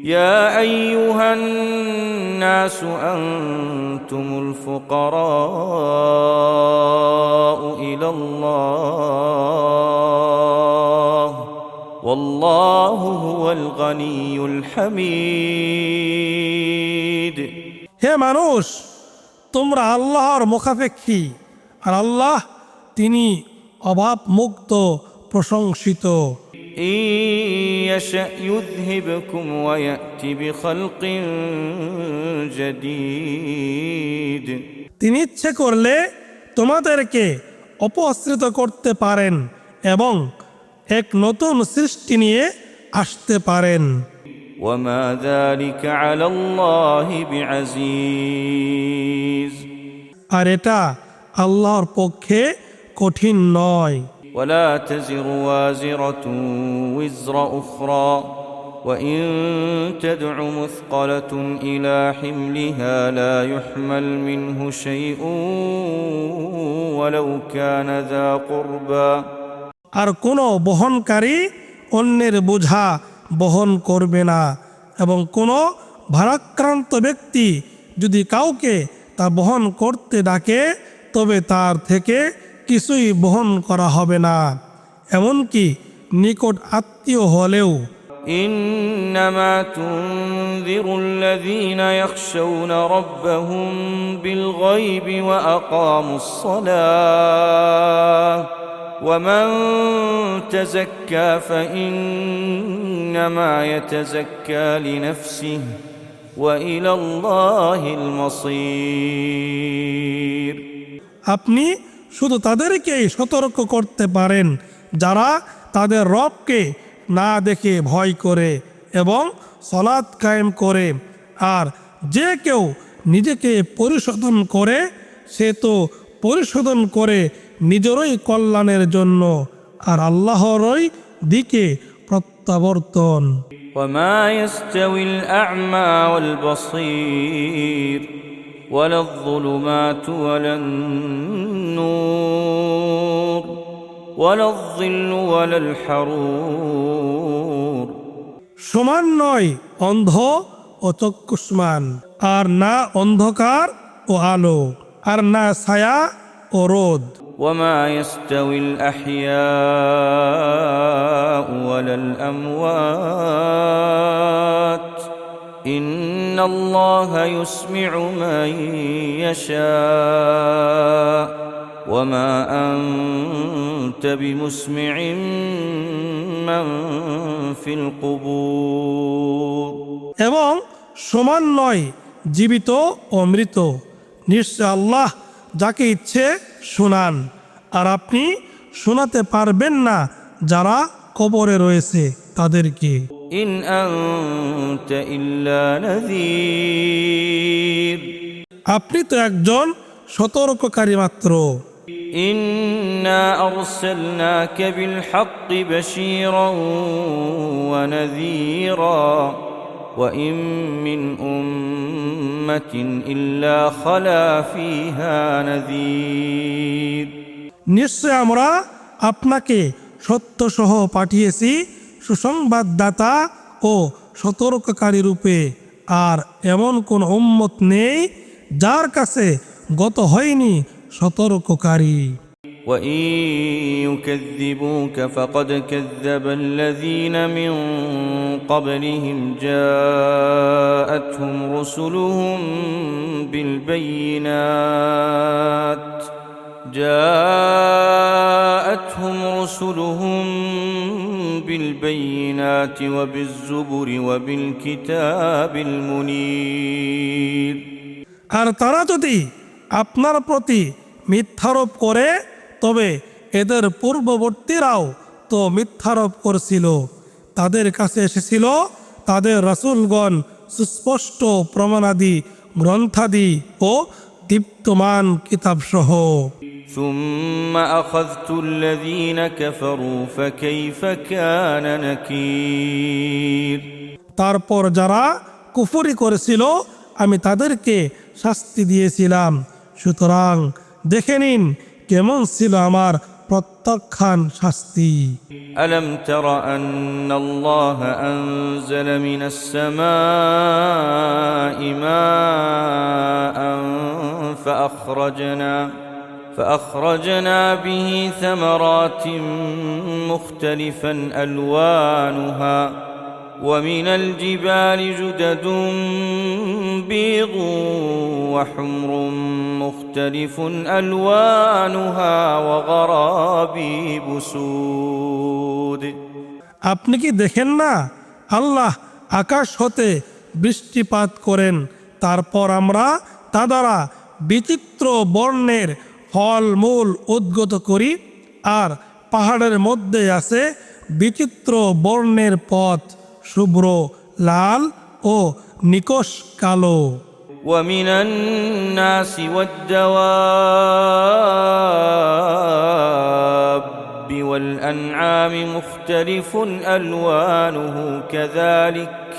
يا ايها الناس انتم الفقراء الى الله والله هو الغني الحميد হে মানুষ তোমরা আল্লাহর মুখাপেক্ষী আর আল্লাহ তিনি অভাব মুক্ত প্রশংসিত إن يشأ يذهبكم ويأتي بخلق جديد তিনি ইচ্ছে করলে তোমাদেরকে অপহস্রিত করতে পারেন এবং এক নতুন সৃষ্টি নিয়ে আসতে পারেন وما ذلك على الله بعزيز আর এটা আল্লাহর পক্ষে কঠিন নয় ولا تزر وازرة وزر أخرى وإن تدع مثقلة إلى حملها لا يحمل منه شيء ولو كان ذا قربى আর কোনো বহনকারী অন্যের বোঝা বহন করবে না এবং কোনো ভারাক্রান্ত ব্যক্তি যদি কাউকে তা বহন করতে ডাকে তবে তার থেকে কিছুই বহন করা হবে না এমনকি নিকট আত্মীয় হলেও إنما تنذر الذين يخشون ربهم بالغيب وأقاموا الصلاة ومن تزكى فإنما يتزكى لنفسه وإلى الله المصير আপনি শুধু তাদেরকেই সতর্ক করতে পারেন যারা তাদের রবকে না দেখে ভয় করে এবং সলাৎ কায়েম করে আর যে কেউ নিজেকে পরিশোধন করে সে তো পরিশোধন করে নিজেরই কল্যাণের জন্য আর আল্লাহরই দিকে প্রত্যাবর্তন وما يستوي الأعمى والبصير ولا الظلمات ولا النور ولا الظل ولا الحرور সমান নয় অন্ধ ও চক্ষুষ্মান আর না অন্ধকার ও আলো আর না ছায়া ও রোদ وما يستوي الأحياء ولا الأموات إن الله يسمع من يشاء وما أنت بمسمع من في القبور এবং সমান নয় জীবিত ও মৃত নিশ্চয় আল্লাহ যাকে ইচ্ছে শোনান আর আপনি শোনাতে পারবেন না যারা কবরে রয়েছে তাদেরকে إن أنت إلا نذير আপনি তো একজন সতর্ককারী মাত্র إنا أرسلناك بالحق بشيرا ونذيرا وإن من أمة إلا خلا فيها نذير নিশ্চয় আমরা আপনাকে সত্য সহ পাঠিয়েছি সুসংবাদদাতা ও সতর্ককারী রূপে আর এমন কোন উম্মত নেই যার কাছে গত হয়নি সতর্ককারী وإن يكذبوك فقد كذب الذين من قبلهم جاءتهم رسلهم بالبينات جاءتهم رسلهم بالبينات وبالزبر وبالكتاب المنير আর তারা যদি আপনার প্রতি মিথ্যারোপ করে তবে এদের পূর্ববর্তীরাও তো মিথ্যারোপ করছিল তাদের কাছে এসেছিল তাদের রাসূলগণ সুস্পষ্ট প্রমাণাদি গ্রন্থাদি ও দীপ্তমান কিতাবসহ ثم أخذت الذين كفروا فكيف كان نكير তারপর যারা কুফরি করেছিল আমি তাদেরকে শাস্তি দিয়েছিলাম সুতরাং দেখে নিন কেমন ছিল আমার প্রত্যাখ্যান শাস্তি ألم تر أن الله أنزل من السماء ماء فأخرجنا فأخرجنا به ثمرات مختلفا ألوانها ومن الجبال جدد بيض وحمر مختلف ألوانها وغرابيب سود আপনি কি দেখেন না আল্লাহ আকাশ হতে বৃষ্টিপাত করেন তারপর আমরা তা দ্বারা বিচিত্র বর্ণের ফল মূল উদ্গত করি আর পাহাড়ের মধ্যে আছে বিচিত্র বর্ণের পথ শুভ্র লাল ও নিকশ কালো ومن الناس والدواب والأنعام مختلف ألوانه كذلك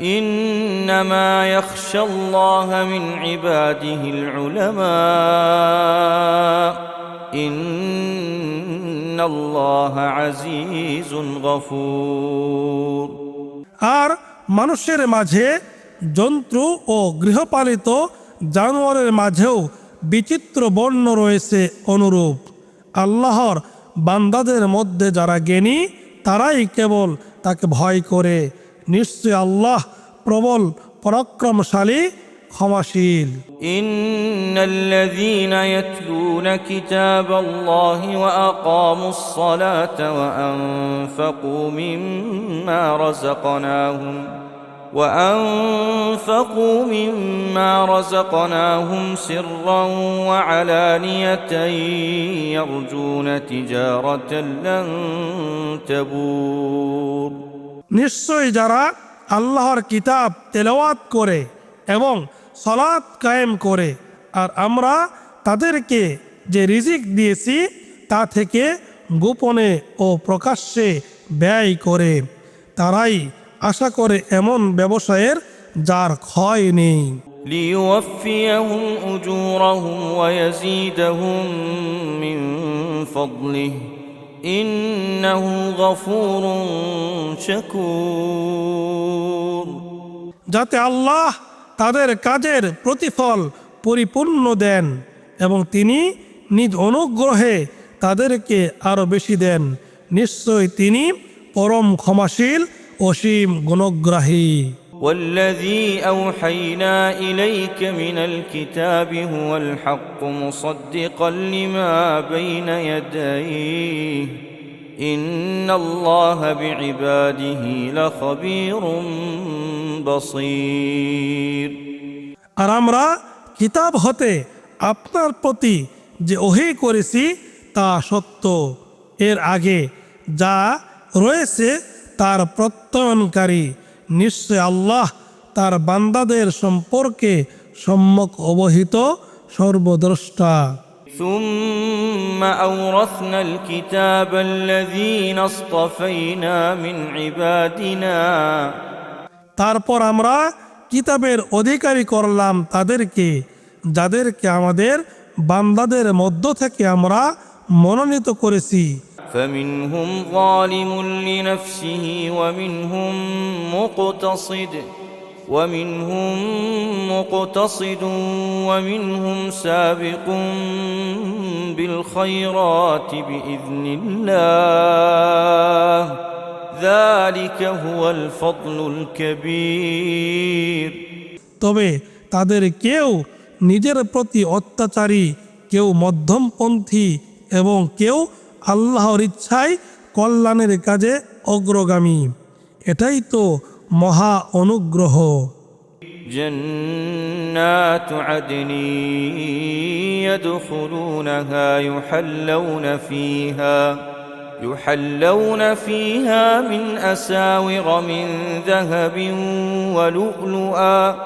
إنما يخشى الله من عباده العلماء إن الله عزيز غفور আর মানুষের মাঝে জন্তু ও গৃহপালিত জানোয়ারের মাঝেও বিচিত্র বর্ণ রয়েছে অনুরূপ আল্লাহর বান্দাদের মধ্যে যারা জ্ঞানী তারাই কেবল তাকে ভয় করে নিশ্চয় আল্লাহ প্রবল পরাক্রমশালী ক্ষমাশীল إن الذين يتلون كتاب الله وأقاموا الصلاة وأنفقوا مما رزقناهم وأنفقوا مما رزقناهم سرا وعلانية يرجون تجارة لن تبور নিশ্চয় যারা আল্লাহর কিতাব তেলাওয়াত করে এবং সলাৎ কায়েম করে আর আমরা তাদেরকে যে রিজিক দিয়েছি তা থেকে গোপনে ও প্রকাশ্যে ব্যয় করে তারাই আশা করে এমন ব্যবসায়ের যার ক্ষয় নেই ليوفيهم أجورهم ويزيدهم من فضله ইন্নাহু গফুরুন শাকুর। যাতে আল্লাহ তাদের কাজের প্রতিফল পরিপূর্ণ দেন এবং তিনি নিজ অনুগ্রহে তাদেরকে আরও বেশি দেন। নিশ্চয় তিনি পরম ক্ষমাশীল অসীম গুণগ্রাহী। والذي أوحينا إليك من الكتاب هو الحق مصدقا لما بين يديه إن الله بعباده لخبير بصير আর আমরা কিতাব হতে আপনার প্রতি যে ওহি করেছি তা সত্য এর আগে যা রয়েছে তার প্রত্যয়নকারী নিশ্চয় আল্লাহ তার বান্দাদের সম্পর্কে সম্যক অবহিত সর্বদ্রষ্টা ثم أورثنا الكتاب الذين اصطفينا من عبادنا তারপর আমরা কিতাবের অধিকারী করলাম তাদেরকে যাদেরকে আমাদের বান্দাদের মধ্য থেকে আমরা মনোনীত করেছি فمنهم ظالم لنفسه ومنهم مقتصد ومنهم مقتصد ومنهم سابق بالخيرات بإذن الله ذلك هو الفضل الكبير তবে তাদের কেউ নিজের প্রতি অত্যাচারী কেউ মধ্যমপন্থী এবং কেউ আল্লাহর ইচ্ছায় কল্যাণের কাজে অগ্রগামী এটাই তো মহা অনুগ্রহ جنات عدن يدخلونها يحلون فيها يحلون فيها من أساور من ذهب ولؤلؤا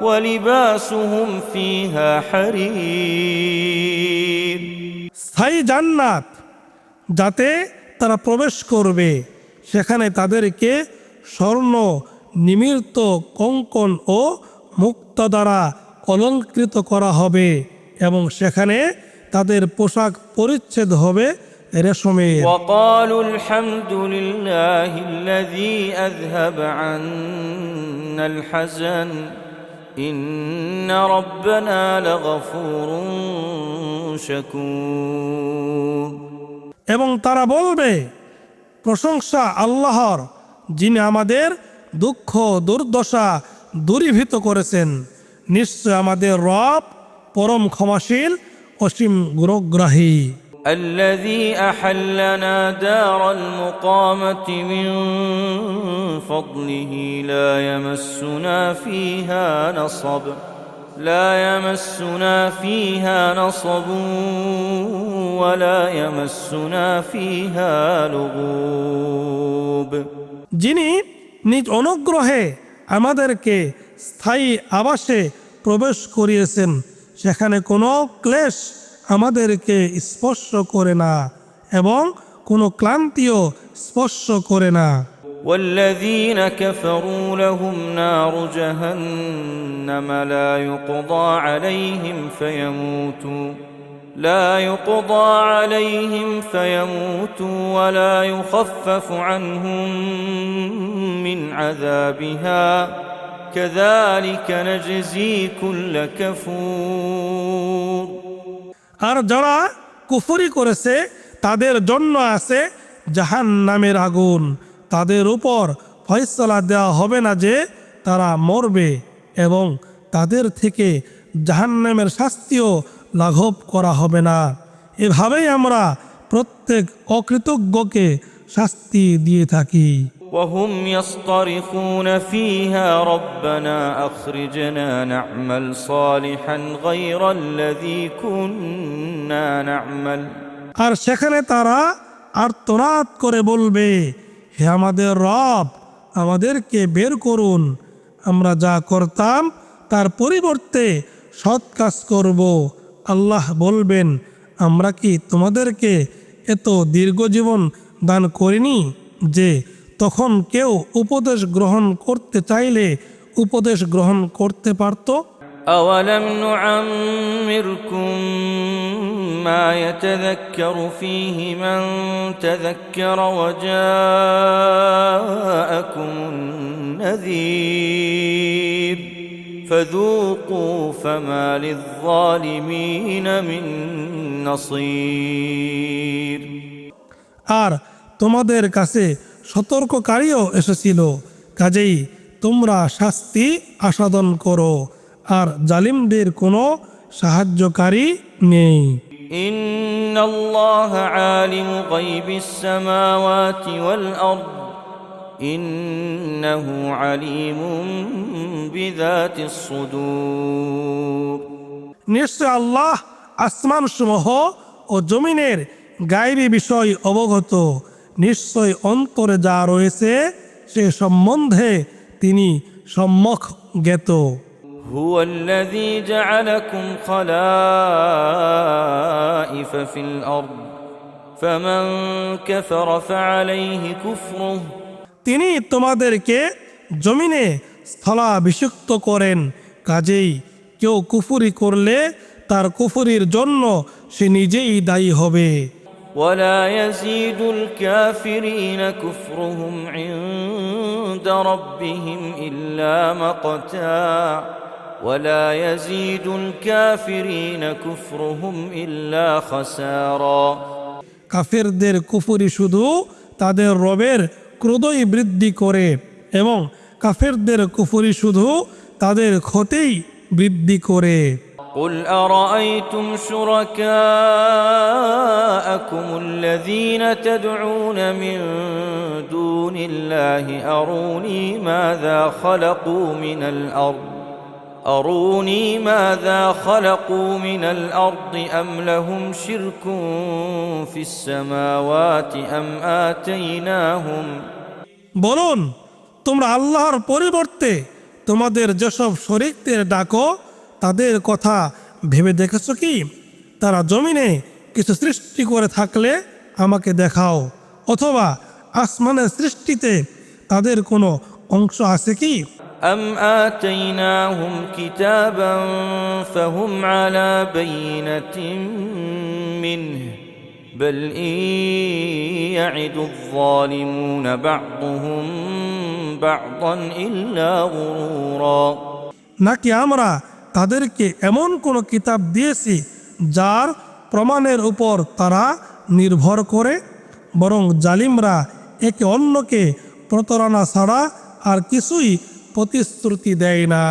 ولباسهم فيها حرير স্থায়ী জান্নাত যাতে তারা প্রবেশ করবে সেখানে তাদেরকে স্বর্ণ নিমির্ত কঙ্কন ও মুক্তা দ্বারা অলঙ্কৃত করা হবে এবং সেখানে তাদের পোশাক পরিচ্ছেদ হবে রেশমের وقالوا الحمد لله الذي أذهب عنا الحزن إن ربنا لغفور شكور এবং তারা বলবে প্রশংসা আল্লাহর যিনি আমাদের দুঃখ দুর্দশা দূরীভূত করেছেন নিশ্চয় আমাদের রব পরম ক্ষমাশীল অসীম গুরগ্রাহী الذي أحلنا دار المقامة من فضله لا يمسنا فيها نصب لا يمسنا فيها نصب ولا يمسنا فيها لغوب যিনি নিজ অনুগ্রহে আমাদেরকে স্থায়ী আবাসে প্রবেশ করিয়েছেন সেখানে কোনো ক্লেশ আমাদেরকে স্পর্শ করে না এবং কোনো ক্লান্তিও স্পর্শ করে না والذين كفروا لهم نار جهنم لا يقضى عليهم فيموتوا لا يقضى عليهم فيموتوا ولا يخفف عنهم من عذابها كذلك نجزي كل كفور আর যারা কুফরি করেছে তাদের জন্য আছে জাহান নামের আগুন তাদের উপর ফয়সলা দেওয়া হবে না যে তারা মরবে এবং তাদের থেকে জাহান্নামের শাস্তিও লাঘব করা হবে না এভাবেই আমরা প্রত্যেক অকৃতজ্ঞকে শাস্তি দিয়ে থাকি وهم يصطرخون فيها ربنا أخرجنا نعمل صالحا غير الذي كنا نعمل আর সেখানে তারা আর্তনাদ করে বলবে হে আমাদের রব, আমাদেরকে বের করুন। আমরা যা করতাম, তার পরিবর্তে সৎ কাজ করব। আল্লাহ বলবেন, আমরা কি তোমাদেরকে এত দীর্ঘ জীবন দান করিনি যে তখন কেউ উপদেশ গ্রহণ করতে চাইলে উপদেশ গ্রহণ করতে পারতো? أولم نعمركم ما يتذكر فيه من تذكر وجاءكم النذير فذوقوا فما للظالمين من نصير আর তোমাদের কাছে সতর্ককারীও এসেছিল কাজেই তোমরা শাস্তি আস্বাদন করো আর জালিমদের কোনো সাহায্যকারী নেই إن الله عالم غيب السماوات والأرض إنه عليم بذات الصدور নিশ্চয় আল্লাহ আসমান সমূহ ও জমিনের গায়েবী বিষয় অবগত নিশ্চয় অন্তরে যা রয়েছে সে সম্বন্ধে তিনি সম্যক জ্ঞাত هو الذي جعلكم خلائف في الأرض فمن كفر فعليه كفره তিনি তোমাদেরকে জমিনে স্থলাভিষিক্ত করেন কাজেই কেউ কুফুরি করলে তার কুফুরির জন্য সে নিজেই দায়ী হবে ولا يزيد الكافرين كفرهم عند ربهم إلا مقتا ولا يزيد الكافرين كفرهم إلا خسارا কাফেরদের কুফুরি শুধু তাদের রবের ক্রোধই বৃদ্ধি করে এবং কাফেরদের কুফুরি শুধু তাদের ক্ষতেই বৃদ্ধি করে قل أرأيتم شركاءكم الذين تدعون من دون الله أروني ماذا خلقوا من الأرض أروني ماذا خلقوا من الأرض أم لهم شرك في السماوات أم آتيناهم বলুন তোমরা আল্লাহর পরিবর্তে তোমাদের যেসব শরিকদের ডাকো তাদের কথা ভেবে দেখেছো কি তারা জমিনে কিছু সৃষ্টি করে থাকলে আমাকে দেখাও অথবা আসমানের সৃষ্টিতে তাদের কোনো অংশ আছে কি أم آتيناهم كتابا فهم على بينة منه بل إن يعد الظالمون بعضهم بعضا إلا غرورا নাকি আমরা তাদেরকে এমন কোনো কিতাব দিয়েছি যার প্রমাণের উপর তারা নির্ভর করে বরং জালিমরা একে অন্যকে প্রতারণা ছাড়া আর কিছুই প্রতিশ্রুতি দেয় না